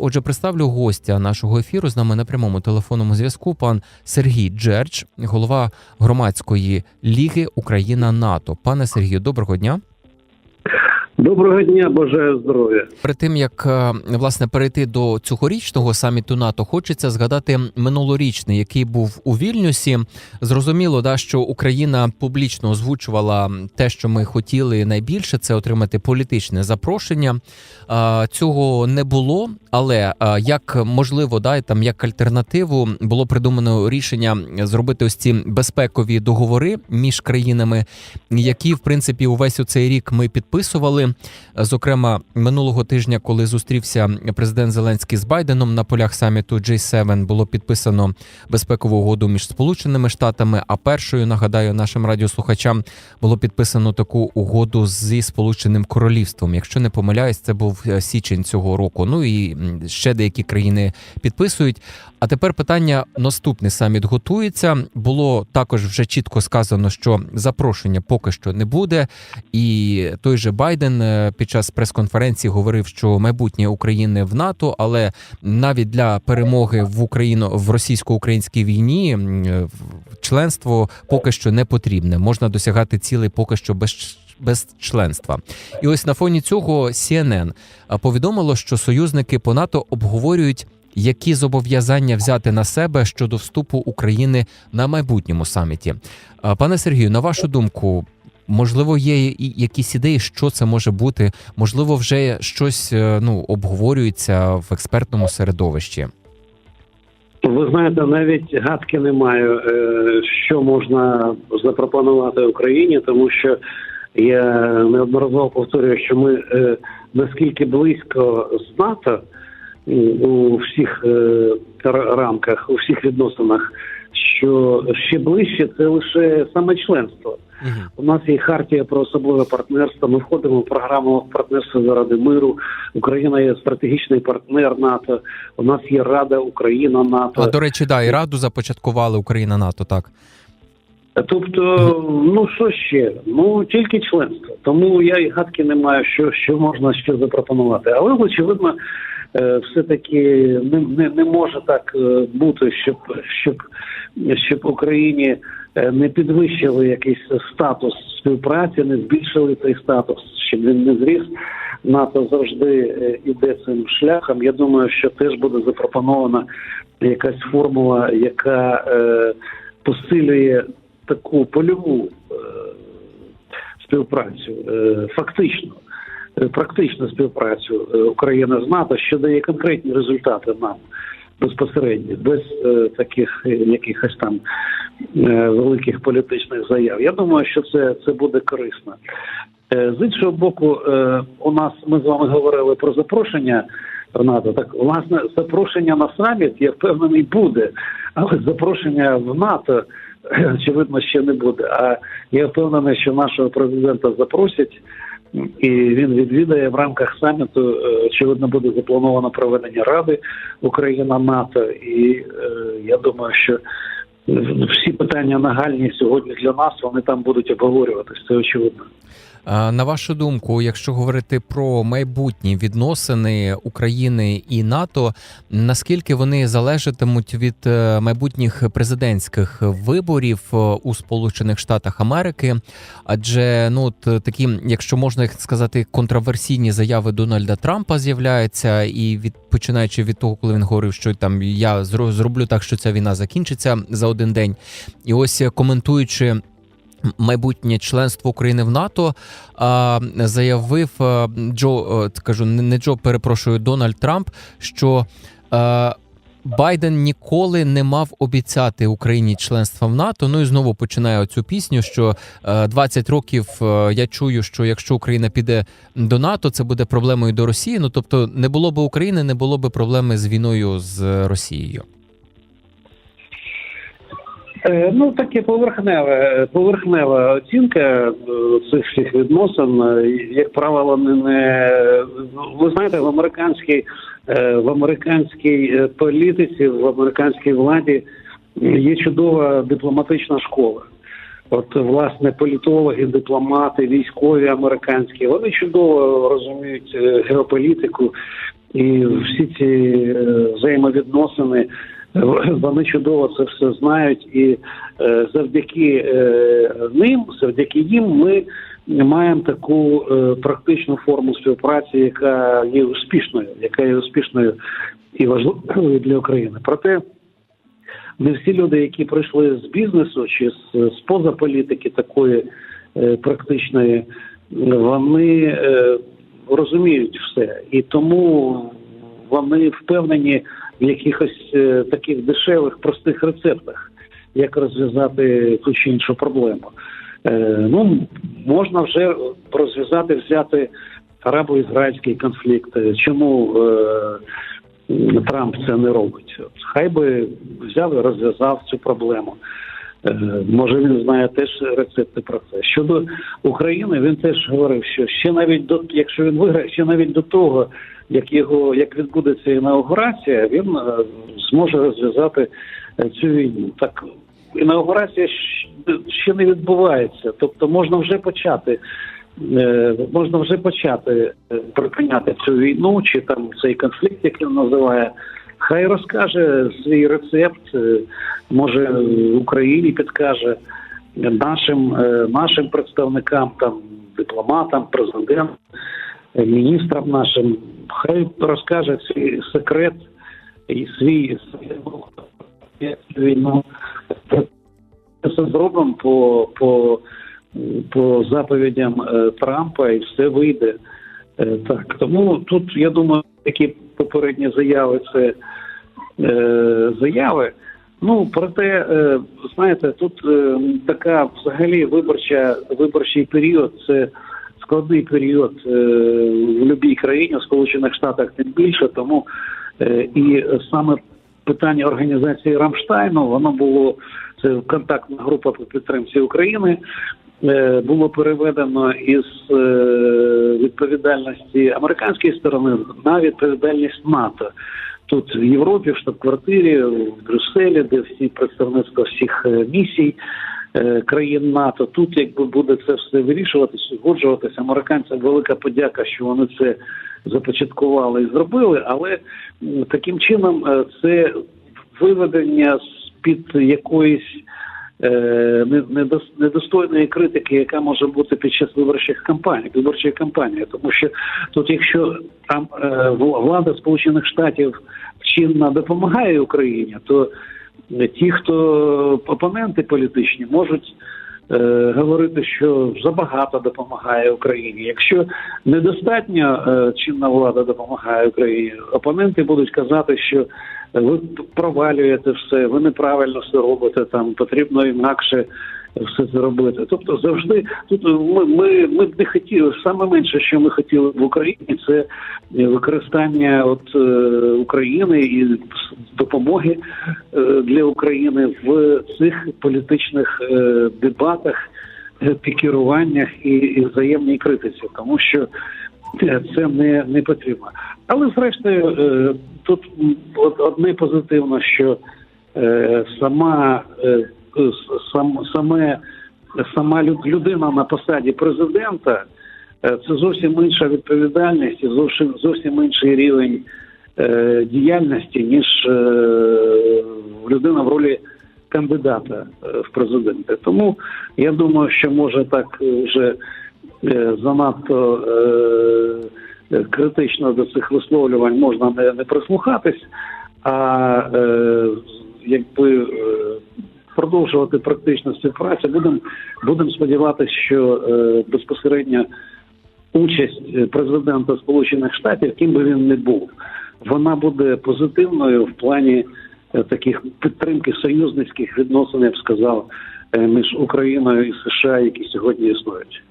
Отже, представлю гостя нашого ефіру з нами на прямому телефонному зв'язку. Пан Сергій Джерч, голова громадської ліги Україна НАТО. Пане Сергію, доброго дня. Доброго дня, бажаю здоров'я. Перед тим як е, власне перейти до цьогорічного саміту НАТО, хочеться згадати минулорічний, який був у Вільнюсі. Зрозуміло, да що Україна публічно озвучувала те, що ми хотіли найбільше, це отримати політичне запрошення. Цього не було, але як можливо, да там як альтернативу було придумано рішення зробити ось ці безпекові договори між країнами, які в принципі увесь у цей рік ми підписували. Зокрема, минулого тижня, коли зустрівся президент Зеленський з Байденом на полях саміту G7, було підписано безпекову угоду між Сполученими Штатами. А першою нагадаю нашим радіослухачам було підписано таку угоду зі Сполученим Королівством. Якщо не помиляюсь, це був е, січень цього року. Ну і ще деякі країни підписують. А тепер питання наступний саміт готується. Було також вже чітко сказано, що запрошення поки що не буде. І той же Байден е, під час прес-конференції говорив, що майбутнє України в НАТО, але навіть для перемоги в Україну в російсько-українській війні е, членство поки що не потрібне. Можна досягати цілей поки що без. Без членства, і ось на фоні цього CNN повідомило, що союзники по НАТО обговорюють, які зобов'язання взяти на себе щодо вступу України на майбутньому саміті. Пане Сергію, на вашу думку, можливо, є і якісь ідеї, що це може бути? Можливо, вже щось е, ну обговорюється в експертному середовищі. Ви знаєте, навіть гадки не маю, е, що можна запропонувати Україні, тому що я неодноразово повторюю, що ми е, наскільки близько з НАТО у всіх рамках, у всіх відносинах, що ще ближче це лише саме членство. У нас є хартія про особливе партнерство. Ми входимо в програму партнерства заради миру. Україна є стратегічний партнер НАТО. У нас є Рада Україна НАТО. А до речі, да, і раду започаткували Україна НАТО. Так Тобто, ну що ще? Ну тільки членство. Тому я і гадки не маю, що, що можна ще запропонувати. Але очевидно, е, все-таки не, не, не може так е, бути, щоб щоб, щоб Україні е, не підвищили якийсь статус співпраці, не збільшили цей статус, щоб він не зріс. НАТО завжди е, іде цим шляхом. Я думаю, що теж буде запропонована якась формула, яка е, посилює таку польову е, співпрацю, е, фактично, е, практичну співпрацю України з НАТО, що дає конкретні результати нам безпосередньо, без е, таких е, якихось там е, великих політичних заяв. Я думаю, що це, це буде корисно. Е, З іншого боку, е, у нас ми з вами говорили про запрошення НАТО. Так, власне, запрошення на саміт, я впевнений, буде, але запрошення в НАТО, очевидно, ще не буде. А я впевнений, що нашого президента запросять, і він відвідає в рамках саміту. е, Очевидно, буде заплановано проведення Ради Україна НАТО. І е, я думаю, що всі питання нагальні сьогодні для нас вони там будуть обговорюватися. Це очевидно. А, на вашу думку, якщо говорити про майбутні відносини України і НАТО, наскільки вони залежатимуть від е, майбутніх президентських виборів е, у Сполучених Штатах Америки? Адже ну от е, такі, якщо можна сказати, контроверсійні заяви Дональда Трампа з'являються, і від починаючи від того, коли він говорив, що там я зро- зроблю так, що ця війна закінчиться за один день, і ось е, коментуючи майбутнє членство України в НАТО а, заявив Джо, е, кажу, не Джо, перепрошую, Дональд Трамп, що е, Байден ніколи не мав обіцяти Україні членство в НАТО. Ну і знову починає цю пісню. Що е, 20 років е, я чую, що якщо Україна піде до НАТО, це буде проблемою до Росії. Ну тобто, не було б України, не було б проблеми з війною з Росією. Е, Ну, таке поверхневе, поверхнева оцінка е, цих всіх відносин, е, як правило, не, не ви знаєте, в американській в американській політиці, в американській владі є чудова дипломатична школа. От власне політологи, дипломати, військові американські, вони чудово розуміють геополітику і всі ці взаємовідносини вони чудово це все знають, і е, завдяки е, ним, завдяки їм, ми маємо таку е, практичну форму співпраці, яка є успішною, яка є успішною і важливою для України. Проте не всі люди, які прийшли з бізнесу чи з, поза політики такої практичної, вони розуміють все. І тому вони впевнені в якихось е, таких дешевих, простих рецептах, як розв'язати ту чи іншу проблему. Е, ну, можна вже розв'язати, взяти арабо-ізраїльський конфлікт. Чому е, Трамп це не робить? Хай би взяв і розв'язав цю проблему. Е, Може він знає теж рецепти про це. Щодо України, він теж говорив, що ще навіть до якщо він виграє, ще навіть до того, як його як відбудеться інаугурація, він е, зможе розв'язати е, цю війну. Так інаугурація ще не відбувається, тобто можна вже почати. Можна вже почати припиняти цю війну чи там цей конфлікт, який він називає. Хай розкаже свій рецепт, е, може Україні підкаже нашим, е, нашим представникам, там дипломатам, президентам, е, міністрам нашим. Хай розкаже свій секрет і свій війну. Це зробимо по, по, по заповідям Трампа і все вийде. Так, тому тут я думаю, такі попередні заяви це заяви. Ну проте, е, знаєте, тут е, така взагалі виборча виборчий період це складний період е, в будь-якій країні, в Сполучених Штатах тим більше, тому е, і саме питання організації Рамштайну воно було це контактна група по підтримці України. е, Було переведено із е, відповідальності американської сторони на відповідальність НАТО тут в Європі, в штаб-квартирі, в Брюсселі, де всі представництва всіх е, місій е, країн НАТО. Тут якби буде це все вирішуватися, згоджуватися. Американцям велика подяка, що вони це започаткували і зробили, але таким чином е, це виведення з під якоїсь. Е, не- недос- недостойної критики, яка може бути під час виборчих кампаній, виборчої кампанії, тому що тут, якщо там е, влада Сполучених Штатів чинно допомагає Україні, то ті, хто опоненти політичні, можуть говорити, що забагато допомагає Україні. Якщо недостатньо е, чинна влада допомагає Україні, опоненти будуть казати, що ви провалюєте все, ви неправильно все робите, там потрібно інакше все це робити. Тобто завжди тут ми, ми, ми не хотіли саме менше, що ми хотіли в Україні, це використання от е, України і допомоги е, для України в цих політичних е, дебатах, пікіруваннях і, взаємній критиці, тому що це не, не потрібно. Але зрештою, тут одне позитивно, що сама сам, саме сама люд- людина на посаді президента е, це зовсім інша відповідальність і зовсім зовсім інший рівень е, діяльності, ніж е, людина в ролі кандидата е, в президенти. Тому я думаю, що може так е, вже е, занадто е, е, критично до цих висловлювань можна не, не прислухатись, а е, якби е, продовжувати практичну співпрацю. Будемо будем сподіватися, що е, безпосередньо участь е, президента Сполучених Штатів, ким би він не був, вона буде позитивною в плані е, таких підтримки союзницьких відносин, я б сказав, е, між Україною і США, які сьогодні існують.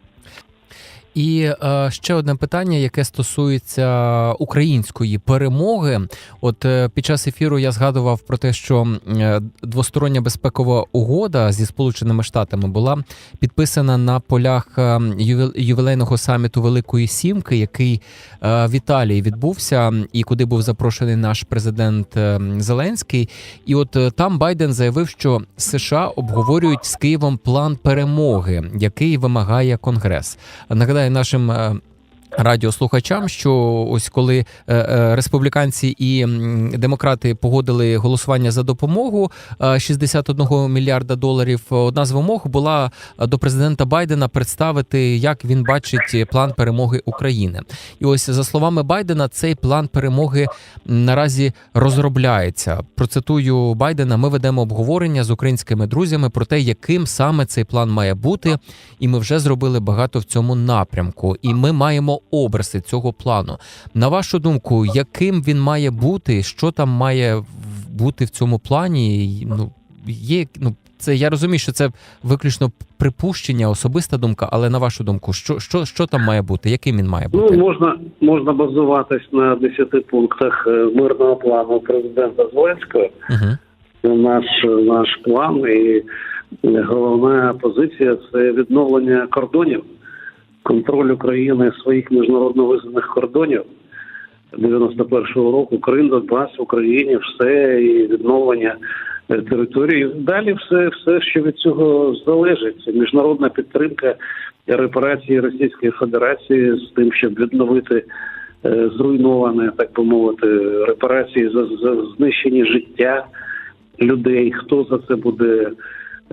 І е, ще одне питання, яке стосується української перемоги. От е, під час ефіру я згадував про те, що е, двостороння безпекова угода зі Сполученими Штатами була підписана на полях е, ювілейного саміту Великої Сімки, який е, в Італії відбувся, і куди був запрошений наш президент е, Зеленський. І от там Байден заявив, що США обговорюють з Києвом план перемоги, який вимагає Конгрес. Нагадаю нашим е, радіослухачам, що ось коли е, е, республіканці і демократи погодили голосування за допомогу е, 61 мільярда доларів. Одна з вимог була е, до президента Байдена представити, як він бачить план перемоги України. І ось за словами Байдена, цей план перемоги наразі розробляється. Процитую Байдена: ми ведемо обговорення з українськими друзями про те, яким саме цей план має бути, і ми вже зробили багато в цьому напрямку. І ми маємо образи цього плану. На вашу думку, яким він має бути? Що там має бути в цьому плані? Ну є ну. Це я розумію, що це виключно припущення, особиста думка, але на вашу думку, що, що, що там має бути? Яким він має Ну бути? можна можна базуватись на 10 пунктах е, мирного плану президента Зеленського. Угу. Це наш наш план, і е, головна позиція це відновлення кордонів, контроль України своїх міжнародно визнаних кордонів 91-го року. Крим, Донбас, Україні, все і відновлення е, території. Далі все, все, що від цього залежить. Міжнародна підтримка репарації Російської Федерації з тим, щоб відновити е, зруйноване, так би мовити, репарації за, за знищені життя людей, хто за це буде,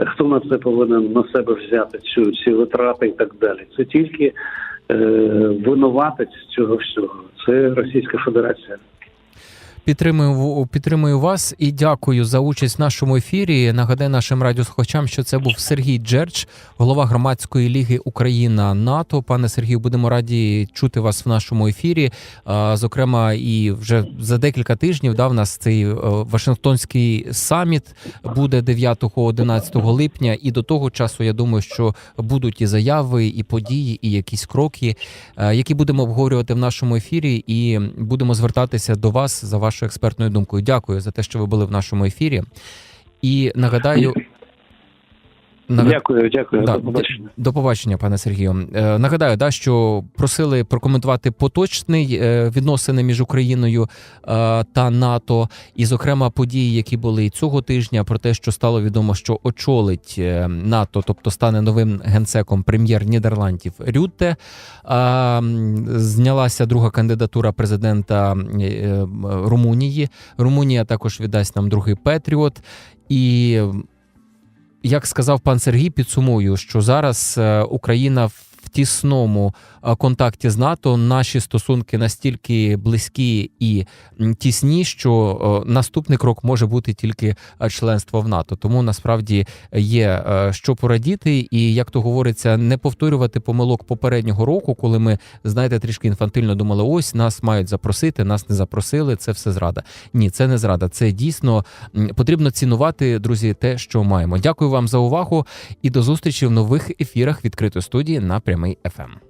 хто на це повинен на себе взяти цю ці витрати і так далі. Це тільки е, винуватець цього всього. Це Російська Федерація. Підтримую підтримую вас і дякую за участь в нашому ефірі. Нагадаю нашим радіослухачам, що це був Сергій Джерч, голова громадської ліги Україна НАТО. Пане Сергію, будемо раді чути вас в нашому ефірі. Зокрема, і вже за декілька тижнів да, в нас цей е, Вашингтонський саміт буде 9-11 липня. І до того часу я думаю, що будуть і заяви, і події, і якісь кроки, е, які будемо обговорювати в нашому ефірі, і будемо звертатися до вас за вашою експертною думкою. Дякую за те, що ви були в нашому ефірі. І нагадаю. Нагад- Дякую, дякую. Да, До побачення. До побачення, пане Сергію. Е, нагадаю, да, що просили прокоментувати поточний е, відносини між Україною е, та НАТО, і, зокрема, події, які були і цього тижня, про те, що стало відомо, що очолить е, НАТО, тобто стане новим генсеком прем'єр Нідерландів Рютте. А, м, знялася друга кандидатура президента е, е, Румунії. Румунія також віддасть нам другий Петріот. І як сказав пан Сергій, підсумую, що зараз е, Україна в тісному контакті з НАТО. Наші стосунки настільки близькі і тісні, що е, наступний крок може бути тільки е, членство в НАТО. Тому насправді є е, що порадіти, і як то говориться, не повторювати помилок попереднього року, коли ми знаєте трішки інфантильно думали: ось нас мають запросити, нас не запросили. Це все зрада. Ні, це не зрада. Це дійсно потрібно цінувати, друзі, те, що маємо. Дякую вам за увагу і до зустрічі в нових ефірах відкритої студії на прямий Ем.